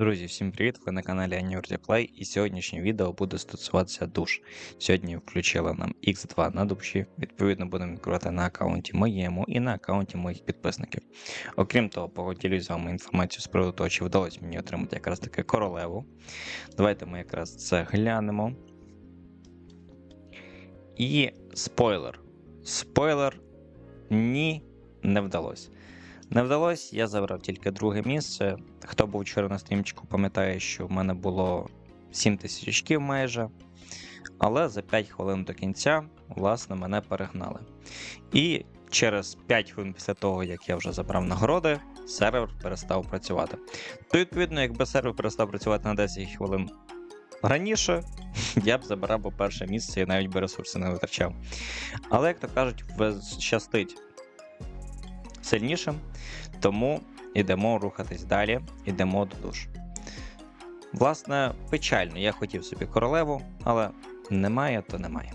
Друзі, всім привіт! Ви на каналі Play і сьогоднішнє відео буде стосуватися душ. Сьогодні включили нам X2 на душі, відповідно будемо відкривати на аккаунті моєму і на аккаунті моїх підписників. Окрім того, поділюсь з вами інформацією з приводу того, чи вдалося мені отримати якраз таки королеву. Давайте ми якраз це глянемо. І спойлер. Спойлер, ні, не вдалося. Не вдалося, я забрав тільки друге місце. Хто був вчора на стрімчику, пам'ятає, що в мене було 7 тисяч очків майже. Але за 5 хвилин до кінця, власне, мене перегнали. І через 5 хвилин після того, як я вже забрав нагороди, сервер перестав працювати. То, відповідно, якби сервер перестав працювати на 10 хвилин раніше, я б забирав би перше місце і навіть би ресурси не витрачав. Але, як то кажуть, щастить сильнішим. Тому йдемо рухатись далі, йдемо до душ. Власне, печально, я хотів собі королеву, але немає, то немає.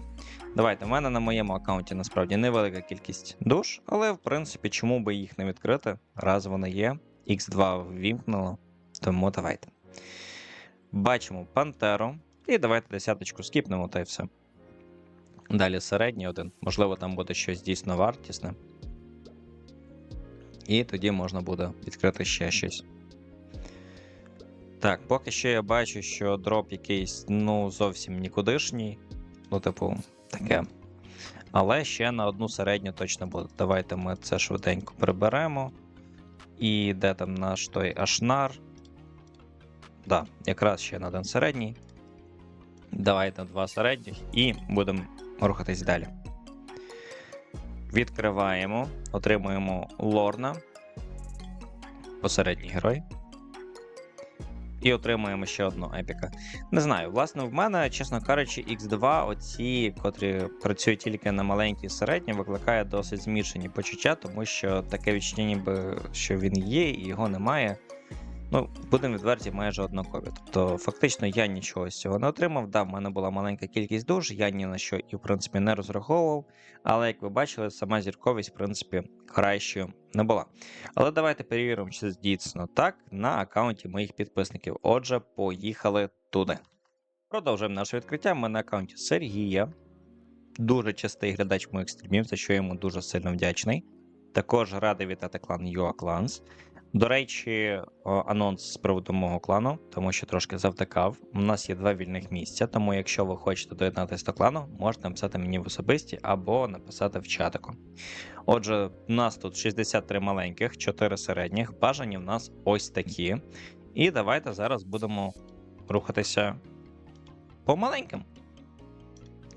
Давайте, в мене на моєму аккаунті насправді невелика кількість душ, але в принципі, чому би їх не відкрити, раз вони є. Х2 ввімкнуло, тому давайте. Бачимо Пантеру. І давайте десяточку скіпнемо та й все. Далі середній один. Можливо, там буде щось дійсно вартісне. І тоді можна буде відкрити ще щось. Так, поки що я бачу, що дроп якийсь, ну, зовсім нікудишній. Ну, типу, таке. Але ще на одну середню точно буде. Давайте ми це швиденько приберемо. І де там наш той ашнар? Да, якраз ще на один середній. Давайте два середніх і будемо рухатись далі. Відкриваємо, отримуємо Лорна, посередній герой. І отримуємо ще одну епіка. Не знаю, власне, в мене, чесно кажучи, X2, оці, котрі працюють тільки на маленькій середні, викликає досить змішані почуття, тому що таке відчуття, ніби що він є, і його немає. Ну, будемо відверті, майже однакові. Тобто, фактично, я нічого з цього не отримав. Да, в мене була маленька кількість душ, я ні на що і в принципі не розраховував. Але як ви бачили, сама зірковість, в принципі, кращою не була. Але давайте перевіримо, чи дійсно так на аккаунті моїх підписників. Отже, поїхали туди. Продовжуємо наше відкриття. Ми на аккаунті Сергія. Дуже частий глядач моїх стрімів, за що йому дуже сильно вдячний. Також радий вітати клан UA до речі, анонс з приводу мого клану, тому що трошки завтикав. У нас є два вільних місця, тому якщо ви хочете доєднатися до клану, можете написати мені в особисті або написати в чатику. Отже, у нас тут 63 маленьких, 4 середніх. Бажані в нас ось такі. І давайте зараз будемо рухатися по маленьким.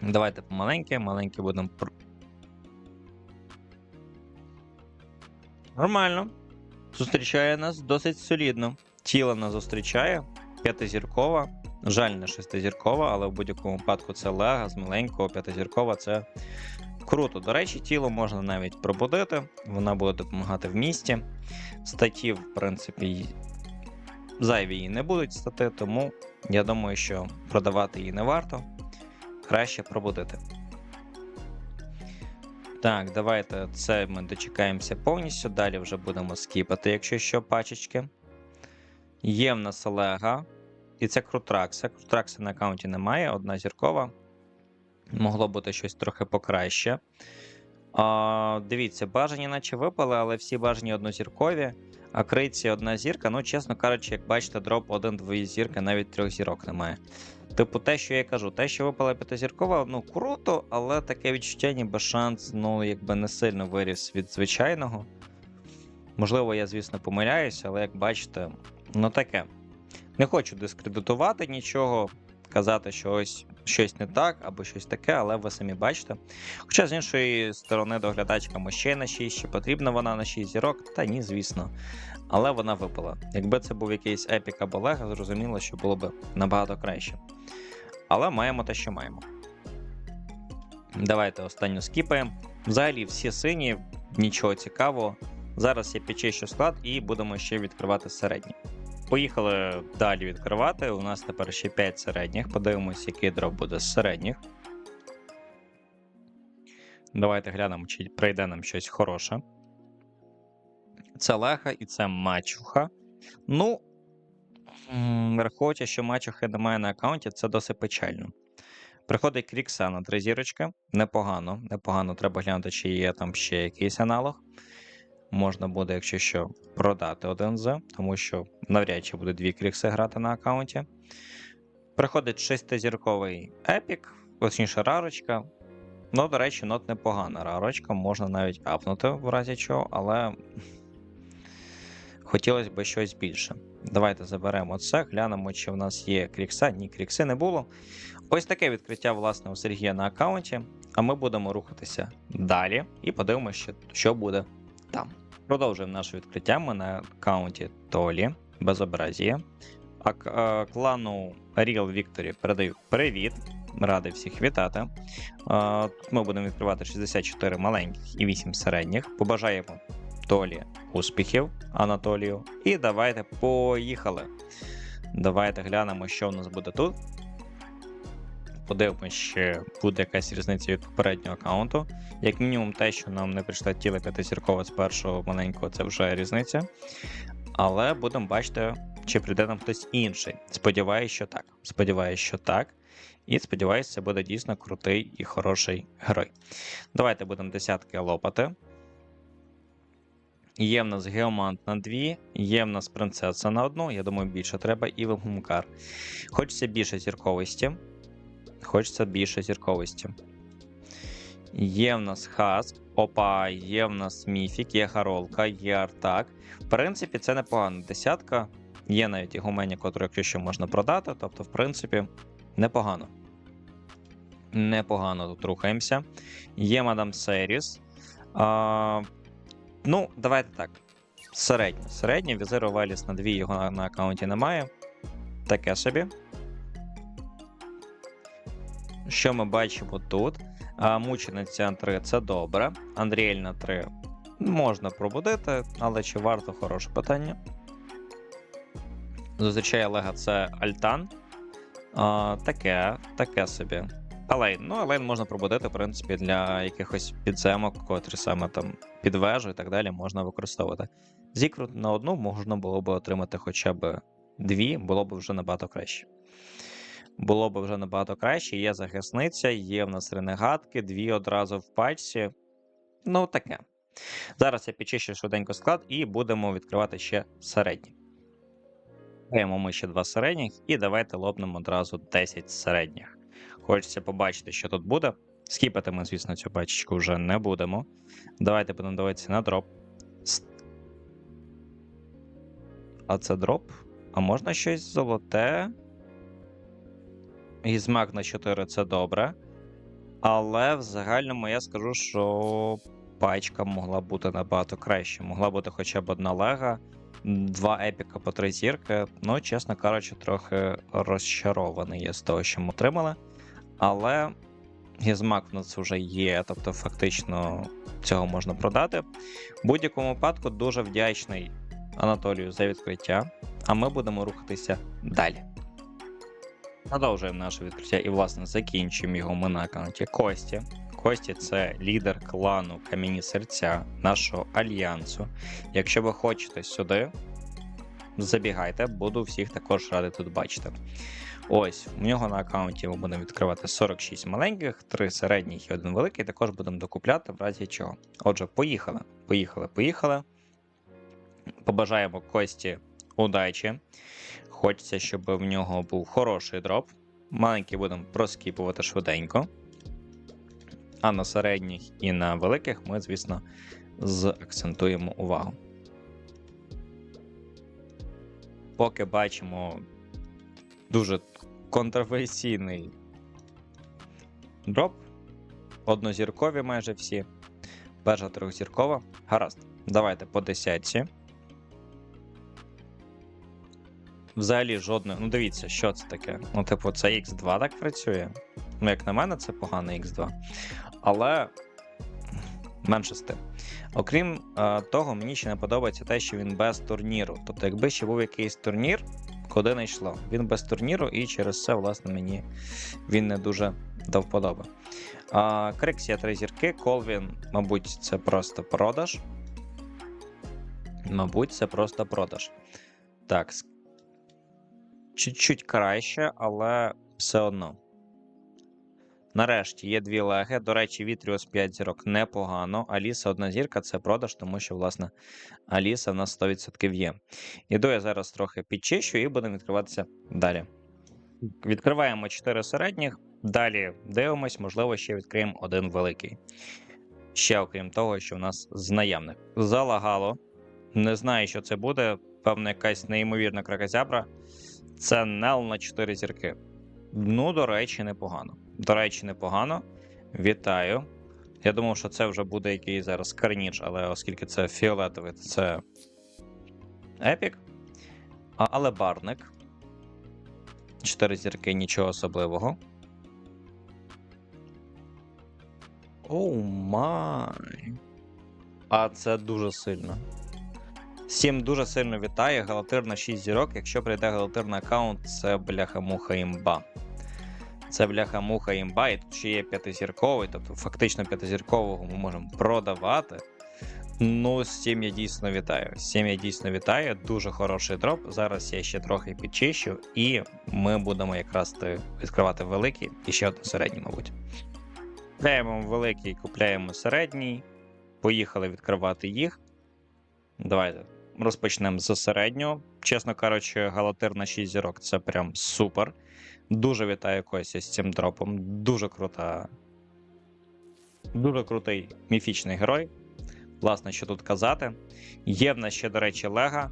Давайте по маленьким, маленькі будемо. Нормально зустрічає нас досить солідно. Тіло нас зустрічає, п'ятизіркова. Жаль, не шестизіркова, але в будь-якому випадку це лега з маленького п'ятизіркова це круто. До речі, тіло можна навіть пробудити, вона буде допомагати в місті. Статів, в принципі, зайві її не будуть стати, тому я думаю, що продавати її не варто. Краще пробудити. Так, давайте це ми дочекаємося повністю. Далі вже будемо скіпати, якщо що, пачечки. Є в нас Олега. І це Крутракса. Крутракса на аккаунті немає, одна зіркова. Могло бути щось трохи покраще. А, Дивіться, бажані наче випали, але всі бажані однозіркові. А критці одна зірка. Ну, чесно кажучи, як бачите, дроп один-дві зірки, навіть трьох зірок немає. Типу, те, що я кажу, те, що випала п'ятизіркова, ну круто, але таке відчуття, ніби шанс, ну, якби не сильно виріс від звичайного. Можливо, я, звісно, помиляюся, але як бачите, ну таке. Не хочу дискредитувати нічого, казати, що ось щось не так або щось таке, але ви самі бачите. Хоча, з іншої сторони, доглядачка ще на 6, чи потрібна вона на 6 зірок, та ні, звісно. Але вона випала. Якби це був якийсь епік або лего, зрозуміло, що було б набагато краще. Але маємо те, що маємо. Давайте останню скіпаємо. Взагалі, всі сині, нічого цікавого. Зараз я підчищу склад і будемо ще відкривати середні. Поїхали далі відкривати. У нас тепер ще 5 середніх. Подивимось, який дроп буде з середніх. Давайте глянемо, чи прийде нам щось хороше. Це леха і це мачуха. Ну, Враховуючи, що мачухи немає на аккаунті, це досить печально. Приходить Крікса на три зірочки. Непогано, непогано. Треба глянути, чи є там ще якийсь аналог. Можна буде, якщо що, продати один з, тому що навряд чи буде дві крікси грати на аккаунті. Приходить шестизірковий епік, точніше рарочка. Ну, до речі, нот непогана рарочка, можна навіть апнути в разі чого, але хотілося б щось більше. Давайте заберемо це, глянемо, чи в нас є крікса. Ні, крікси не було. Ось таке відкриття, власне, у Сергія на аккаунті. А ми будемо рухатися далі і подивимося, що, буде там. Продовжуємо наше відкриття. Ми на аккаунті Толі, безобразія. А е, клану Real Victory передаю привіт. Радий всіх вітати. Е, Ми будемо відкривати 64 маленьких і 8 середніх. Побажаємо Толі успіхів Анатолію. І давайте поїхали. Давайте глянемо, що в нас буде тут. Подивимось, чи буде якась різниця від попереднього аккаунту. Як мінімум, те, що нам не прийшла тіла п'ятизіркова з першого маленького, це вже різниця. Але будемо бачити, чи прийде нам хтось інший. Сподіваюсь, що так. Сподіваюсь, що так. І сподіваюся, це буде дійсно крутий і хороший герой. Давайте будемо десятки лопати. Є в нас геомант на дві, є в нас принцеса на одну, я думаю, більше треба, і Вегумкар. Хочеться більше зірковості. Хочеться більше зірковості. Є в нас Хаск, опа, є в нас Міфік, є Харолка, є Артак. В принципі, це непогано. Десятка. Є навіть і гумені, котру, якщо що можна продати. Тобто, в принципі, непогано. Непогано тут рухаємося. Є Мадам Серіс. А, ну, давайте так. Середнє. Середнє, візиру Веліс на дві його на, на аккаунті немає. Таке собі. Що ми бачимо тут? Мучениця 3 це добре. Андріель на 3 можна пробудити, але чи варто хороше питання. Зустрічає Олега це Альтан. А, таке, таке собі. Алейн. Ну, Алейн можна пробудити, в принципі, для якихось підземок, котрі саме там під вежу і так далі можна використовувати. Зікрут на одну можна було б отримати хоча б дві, було б вже набагато краще. Було б вже набагато краще. Є захисниця, є в нас ренегатки, дві одразу в пачці. Ну, таке. Зараз я підчищу швиденько склад і будемо відкривати ще середні. Даємо ми ще два середніх, і давайте лопнемо одразу 10 середніх. Хочеться побачити, що тут буде. Скіпати ми, звісно, цю пачечку вже не будемо. Давайте будемо дивитися на дроп. А це дроп? А можна щось золоте? Гізмак на 4 це добре. Але в загальному я скажу, що пачка могла бути набагато краще. Могла бути хоча б одна лега, два епіка по три зірки. Ну, чесно кажучи, трохи розчарований я з того, що ми отримали. Але Гізмак в нас вже є, тобто фактично цього можна продати. В будь-якому випадку дуже вдячний Анатолію за відкриття, а ми будемо рухатися далі. Продовжуємо наше відкриття і, власне, закінчуємо його ми на аккаунті Кості. Кості це лідер клану Кам'яні серця нашого альянсу. Якщо ви хочете сюди, забігайте, буду всіх також радий тут бачити. Ось, у нього на аккаунті ми будемо відкривати 46 маленьких, 3 середніх і один великий. Також будемо докупляти в разі чого. Отже, поїхали. Поїхали, поїхали. Побажаємо Кості удачі. Хочеться, щоб в нього був хороший дроп. Маленький будемо проскіпувати швиденько. А на середніх і на великих ми, звісно, заакцентуємо увагу. Поки бачимо дуже контроверсійний дроп. Однозіркові майже всі. Перша трьохзіркова. Гаразд. Давайте по десятці. Взагалі жодної. Ну, дивіться, що це таке. Ну, типу, це X2 так працює. Ну, як на мене, це поганий X2. Але менше з тим. Окрім е, того, мені ще не подобається те, що він без турніру. Тобто, якби ще був якийсь турнір, куди не йшло. Він без турніру, і через це, власне, мені він не дуже до вподоби. А, Криксія три зірки, Колвін, мабуть, це просто продаж. Мабуть, це просто продаж. Так. Чуть-чуть краще, але все одно. Нарешті є дві леги. До речі, Вітріус 5 зірок непогано. Аліса одна зірка це продаж, тому що, власне, Аліса в нас 100% є. Іду я зараз трохи підчищу і будемо відкриватися далі. Відкриваємо 4 середніх, далі дивимось, можливо, ще відкриємо один великий. Ще окрім того, що в нас з наявних. Залагало. Не знаю, що це буде. Певно, якась неймовірна кракозябра. Це Нел на 4 зірки. Ну, до речі, непогано. До речі, непогано. Вітаю. Я думав, що це вже буде якийсь зараз карніч, але оскільки це фіолетовий, то це епік. А, але барник. 4 зірки, нічого особливого. Оу май. А це дуже сильно. Всім дуже сильно вітаю. Галатир на 6 зірок. Якщо прийде галатир на аккаунт, це бляха-муха імба. Це бляха-муха імба, і тут ще є п'ятизірковий, тобто фактично п'ятизіркового ми можемо продавати. Ну, з цим я дійсно вітаю. З цим я дійсно вітаю. Дуже хороший дроп. Зараз я ще трохи підчищу, і ми будемо якраз відкривати великий і ще один середній, мабуть. Купляємо великий, купляємо середній. Поїхали відкривати їх. Давайте розпочнемо з середнього. Чесно кажучи, галатир на 6 зірок це прям супер. Дуже вітаю Костя з цим дропом. Дуже крута. Дуже крутий міфічний герой. Власне, що тут казати. Є в нас ще, до речі, Лега,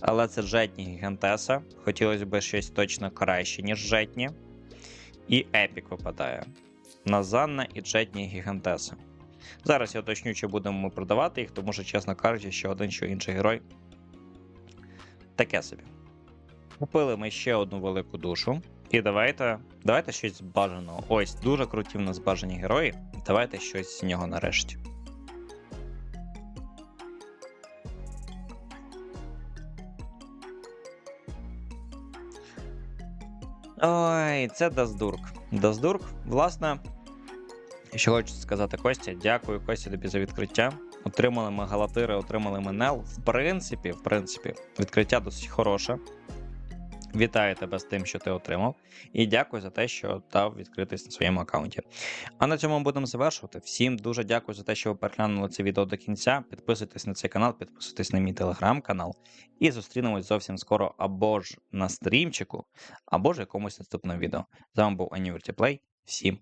але це жетні Гігантеса. Хотілося б щось точно краще, ніж жетні. І Епік випадає. Назанна і Джетні Гігантеса. Зараз я уточню, чи будемо ми продавати їх, тому що, чесно кажучи, що один, що інший герой. Таке собі. Купили ми ще одну велику душу. І давайте. Давайте щось бажаного. Ось, дуже круті в нас бажані герої. Давайте щось з нього нарешті. Ой, це Даздурк. Даздурк, власне, що хочу сказати Костя, дякую Костя тобі за відкриття. Отримали ми галатири, отримали ми Нел. В принципі, в принципі, відкриття досить хороше. Вітаю тебе з тим, що ти отримав, і дякую за те, що дав відкритись на своєму аккаунті. А на цьому ми будемо завершувати. Всім дуже дякую за те, що ви переглянули це відео до кінця. Підписуйтесь на цей канал, підписуйтесь на мій телеграм-канал. І зустрінемось зовсім скоро або ж на стрімчику, або ж якомусь наступному відео. З вами був Anniversary Play. Всім